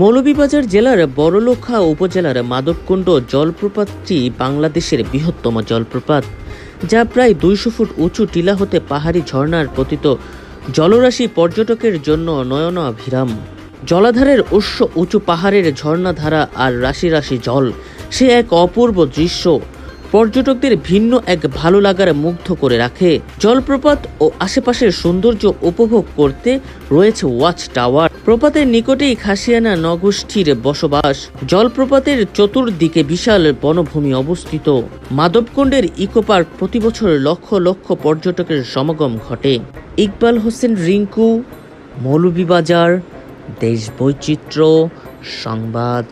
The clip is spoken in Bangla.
মৌলভীবাজার জেলার বড়লোখা উপজেলার মাদবকুণ্ড জলপ্রপাতটি বাংলাদেশের বৃহত্তম জলপ্রপাত, যা প্রায় দুইশো ফুট উঁচু টিলা হতে পাহাড়ি ঝর্ণার পতিত জলরাশি পর্যটকের জন্য নয়নাভিরাম। জলাধারের উৎস উঁচু পাহাড়ের ঝর্ণাধারা আর রাশি রাশি জল, সে এক অপূর্ব দৃশ্য। পর্যটকদের ভিন্ন এক ভালো লাগার মুগ্ধ করে রাখে। জলপ্রপাত ও আশেপাশের সৌন্দর্য উপভোগ করতে রয়েছে ওয়াচ টাওয়ার। প্রপাতের নিকটেই খাসিয়ানা নগোষ্ঠীর বসবাস। জলপ্রপাতের চতুর্দিকে বিশাল বনভূমি অবস্থিত। মাধবকুণ্ডের ইকো পার্ক প্রতি বছর লক্ষ লক্ষ পর্যটকের সমাগম ঘটে। ইকবাল হোসেন রিঙ্কু, মৌলভীবাজার দেশ বৈচিত্র্য সংবাদ।